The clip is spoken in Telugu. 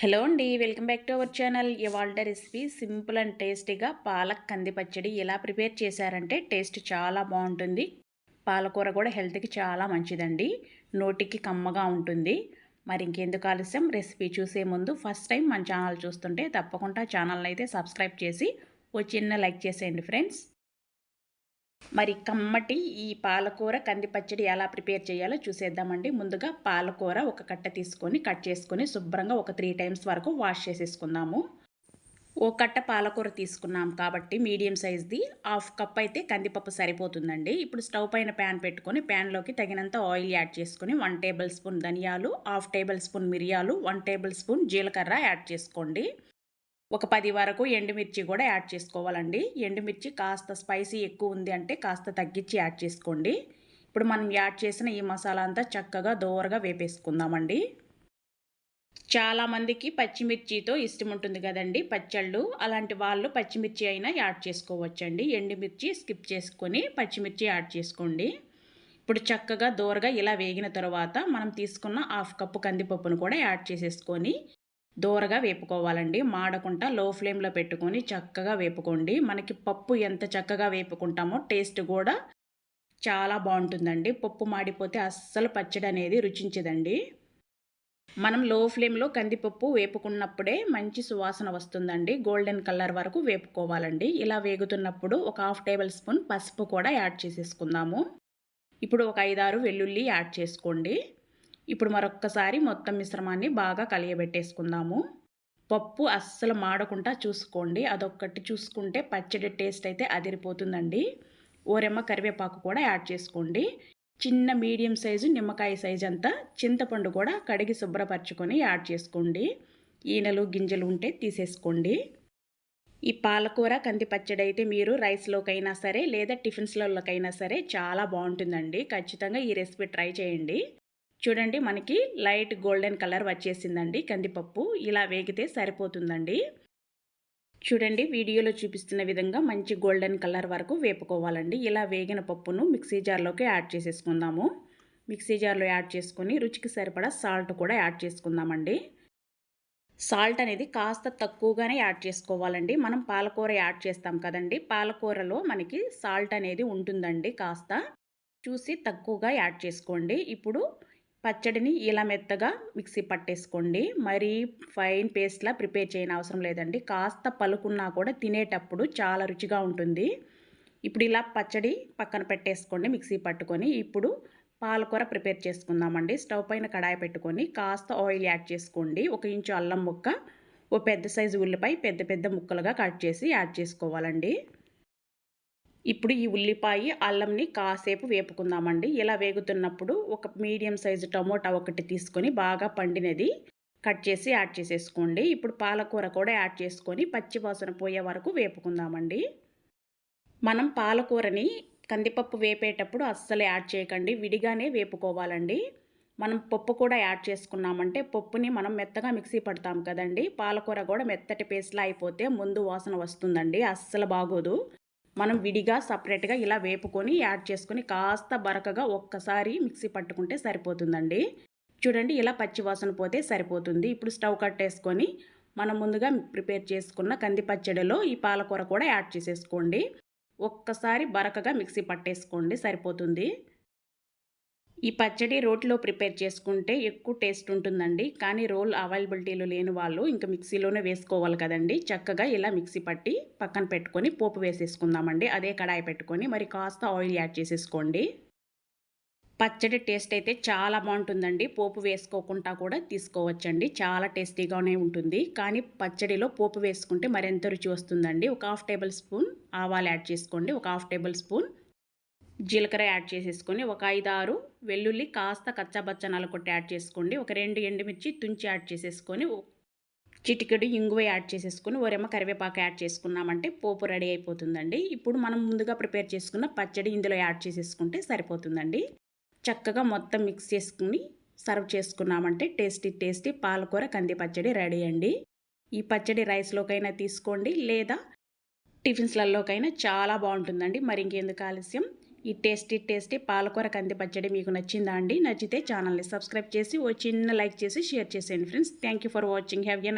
హలో అండి welcome back to our channel. ఇవాళ రెసిపీ సింపుల్ అండ్ టేస్టీగా పాలక్ కంది పచ్చడి ఎలా ప్రిపేర్ చేశారంటే టేస్ట్ చాలా బాగుంటుంది. పాలకూర కూడా హెల్త్కి చాలా మంచిదండి. నోటికి కమ్మగా ఉంటుంది. మరి ఇంకెందుకు ఆలస్యం? రెసిపీ చూసే ముందు ఫస్ట్ టైం మన ఛానల్ చూస్తుంటే తప్పకుండా ఛానల్ని అయితే సబ్స్క్రైబ్ చేసి ఓ చిన్న లైక్ చేసేయండి ఫ్రెండ్స్. మరి కమ్మటి ఈ పాలకూర కంది పచ్చడి ఎలా ప్రిపేర్ చేయాలో చూసేద్దామండి. ముందుగా పాలకూర ఒక కట్ట తీసుకొని కట్ చేసుకొని శుభ్రంగా ఒక త్రీ టైమ్స్ వరకు వాష్ చేసేసుకుందాము. ఓ కట్ట పాలకూర తీసుకున్నాం కాబట్టి మీడియం సైజ్ది హాఫ్ కప్ అయితే కందిపప్పు సరిపోతుందండి. ఇప్పుడు స్టవ్ పైన ప్యాన్ పెట్టుకొని ప్యాన్లోకి తగినంత ఆయిల్ యాడ్ చేసుకొని వన్ టేబుల్ స్పూన్ ధనియాలు హాఫ్ టేబుల్ స్పూన్ మిరియాలు వన్ టేబుల్ స్పూన్ జీలకర్ర యాడ్ చేసుకోండి. ఒక పది వరకు ఎండుమిర్చి కూడా యాడ్ చేసుకోవాలండి. ఎండుమిర్చి కాస్త స్పైసీ ఎక్కువ ఉంది అంటే కాస్త తగ్గించి యాడ్ చేసుకోండి. ఇప్పుడు మనం యాడ్ చేసిన ఈ మసాలా అంతా చక్కగా దోరగా వేపేసుకుందామండి. చాలామందికి పచ్చిమిర్చితో ఇష్టం ఉంటుంది కదండి పచ్చళ్ళు. అలాంటి వాళ్ళు పచ్చిమిర్చి అయినా యాడ్ చేసుకోవచ్చండి. ఎండుమిర్చి స్కిప్ చేసుకొని పచ్చిమిర్చి యాడ్ చేసుకోండి. ఇప్పుడు చక్కగా దోరగా ఇలా వేగిన తర్వాత మనం తీసుకున్న హాఫ్ కప్పు కందిపప్పును కూడా యాడ్ చేసేసుకొని దూరగా వేపుకోవాలండి. మాడకుండా లో ఫ్లేమ్లో పెట్టుకొని చక్కగా వేపుకోండి. మనకి పప్పు ఎంత చక్కగా వేపుకుంటామో టేస్ట్ కూడా చాలా బాగుంటుందండి. పప్పు మాడిపోతే అస్సలు పచ్చడి అనేది రుచించదండి. మనం లో ఫ్లేమ్లో కందిపప్పు వేపుకున్నప్పుడే మంచి సువాసన వస్తుందండి. గోల్డెన్ కలర్ వరకు వేపుకోవాలండి. ఇలా వేగుతున్నప్పుడు ఒక హాఫ్ టేబుల్ స్పూన్ పసుపు కూడా యాడ్ చేసేసుకుందాము. ఇప్పుడు ఒక ఐదారు వెల్లుల్లి యాడ్ చేసుకోండి. ఇప్పుడు మరొక్కసారి మొత్తం మిశ్రమాన్ని బాగా కలియబెట్టేసుకుందాము. పప్పు అస్సలు మాడకుండా చూసుకోండి. అదొక్కటి చూసుకుంటే పచ్చడి టేస్ట్ అయితే అదిరిపోతుందండి. ఓరెమ్మ కరివేపాకు కూడా యాడ్ చేసుకోండి. చిన్న మీడియం సైజు నిమ్మకాయ సైజు అంతా చింతపండు కూడా కడిగి శుభ్రపరచుకొని యాడ్ చేసుకోండి. ఈనెలు గింజలు ఉంటే తీసేసుకోండి. ఈ పాలకూర కంది పచ్చడి అయితే మీరు రైస్లోకైనా సరే లేదా టిఫిన్స్లలోకైనా సరే చాలా బాగుంటుందండి. ఖచ్చితంగా ఈ రెసిపీ ట్రై చేయండి. చూడండి మనకి లైట్ గోల్డెన్ కలర్ వచ్చేసిందండి కందిపప్పు. ఇలా వేగితే సరిపోతుందండి. చూడండి వీడియోలో చూపిస్తున్న విధంగా మంచి గోల్డెన్ కలర్ వరకు వేపుకోవాలండి. ఇలా వేగిన పప్పును మిక్సీ జార్లోకి యాడ్ చేసేసుకుందాము. మిక్సీ జార్లో యాడ్ చేసుకొని రుచికి సరిపడా సాల్ట్ కూడా యాడ్ చేసుకుందామండి. సాల్ట్ అనేది కాస్త తక్కువగానే యాడ్ చేసుకోవాలండి. మనం పాలకూర యాడ్ చేస్తాం కదండి. పాలకూరలో మనకి సాల్ట్ అనేది ఉంటుందండి కాస్త. చూసి తక్కువగా యాడ్ చేసుకోండి. ఇప్పుడు పచ్చడిని ఇలా మెత్తగా మిక్సీ పట్టేసుకోండి. మరీ ఫైన్ పేస్ట్లా ప్రిపేర్ చేయని అవసరం లేదండి. కాస్త పలుకున్నా కూడా తినేటప్పుడు చాలా రుచిగా ఉంటుంది. ఇప్పుడు ఇలా పచ్చడి పక్కన పెట్టేసుకోండి మిక్సీ పట్టుకొని. ఇప్పుడు పాలకూర ప్రిపేర్ చేసుకుందామండి. స్టవ్ పైన కడాయి పెట్టుకొని కాస్త ఆయిల్ యాడ్ చేసుకోండి. ఒక ఇంచు అల్లం ముక్క ఓ పెద్ద సైజు ఉల్లిపాయ పెద్ద పెద్ద ముక్కలుగా కట్ చేసి యాడ్ చేసుకోవాలండి. ఇప్పుడు ఈ ఉల్లిపాయ అల్లంని కాసేపు వేపుకుందామండి. ఇలా వేగుతున్నప్పుడు ఒక మీడియం సైజు టమోటా ఒకటి తీసుకొని బాగా పండినది కట్ చేసి యాడ్ చేసేసుకోండి. ఇప్పుడు పాలకూర కూడా యాడ్ చేసుకొని పచ్చివాసన పోయే వరకు వేపుకుందామండి. మనం పాలకూరని కందిపప్పు వేపేటప్పుడు అస్సలు యాడ్ చేయకండి. విడిగానే వేపుకోవాలండి. మనం పప్పు కూడా యాడ్ చేసుకున్నామంటే పప్పుని మనం మెత్తగా మిక్సీ పడతాం కదండి. పాలకూర కూడా మెత్తటి పేస్ట్లా అయిపోతే ముందు వాసన వస్తుందండి. అస్సలు బాగోదు. మనం విడిగా సపరేట్గా ఇలా వేపుకొని యాడ్ చేసుకొని కాస్త బరకగా ఒక్కసారి మిక్సీ పట్టుకుంటే సరిపోతుందండి. చూడండి ఇలా పచ్చివాసన పోతే సరిపోతుంది. ఇప్పుడు స్టవ్ కట్టేసుకొని మనం ముందుగా ప్రిపేర్ చేసుకున్న కంది పచ్చడిలో ఈ పాలకూర కూడా యాడ్ చేసేసుకోండి. ఒక్కసారి బరకగా మిక్సీ పట్టేసుకోండి సరిపోతుంది. ఈ పచ్చడి రోట్లో ప్రిపేర్ చేసుకుంటే ఎక్కువ టేస్ట్ ఉంటుందండి. కానీ రోల్ అవైలబిలిటీలో లేని వాళ్ళు ఇంకా మిక్సీలోనే వేసుకోవాలి కదండి. చక్కగా ఇలా మిక్సీ పట్టి పక్కన పెట్టుకొని పోపు వేసేసుకుందామండి. అదే కడాయి పెట్టుకొని మరి కాస్త ఆయిల్ యాడ్ చేసేసుకోండి. పచ్చడి టేస్ట్ అయితే చాలా బాగుంటుందండి. పోపు వేసుకోకుండా కూడా తీసుకోవచ్చండి. చాలా టేస్టీగానే ఉంటుంది. కానీ పచ్చడిలో పోపు వేసుకుంటే మరెంత రుచి వస్తుందండి. ఒక హాఫ్ టేబుల్ స్పూన్ ఆవాలు యాడ్ చేసుకోండి. ఒక హాఫ్ టేబుల్ స్పూన్ జీలకర్ర యాడ్ చేసేసుకొని ఒక ఐదు ఆరు వెల్లుల్లి కాస్త కచ్చాబచ్చ కొట్టి యాడ్ చేసుకోండి. ఒక రెండు ఎండుమిర్చి తుంచి యాడ్ చేసేసుకొని చిటికెడు ఇంగువ యాడ్ చేసేసుకుని ఒరేమ కరివేపాకు యాడ్ చేసుకున్నామంటే పోపు రెడీ అయిపోతుందండి. ఇప్పుడు మనం ముందుగా ప్రిపేర్ చేసుకున్న పచ్చడి ఇందులో యాడ్ చేసేసుకుంటే సరిపోతుందండి. చక్కగా మొత్తం మిక్స్ చేసుకుని సర్వ్ చేసుకున్నామంటే టేస్టీ టేస్టీ పాలకూర కంది పచ్చడి రెడీ అండి. ఈ పచ్చడి రైస్లోకైనా తీసుకోండి లేదా టిఫిన్స్లలోకైనా చాలా బాగుంటుందండి. మరి ఇంకెందుకు ఆలస్యం? ఈ టేస్టీ టేస్టీ పాలకూర కంది పచ్చడి మీకు నచ్చిందా అండి? నచ్చితే ఛానల్ని సబ్స్క్రైబ్ చేసి ఓ చిన్న లైక్ చేసి షేర్ చేసేయండి friends. Thank you for watching have a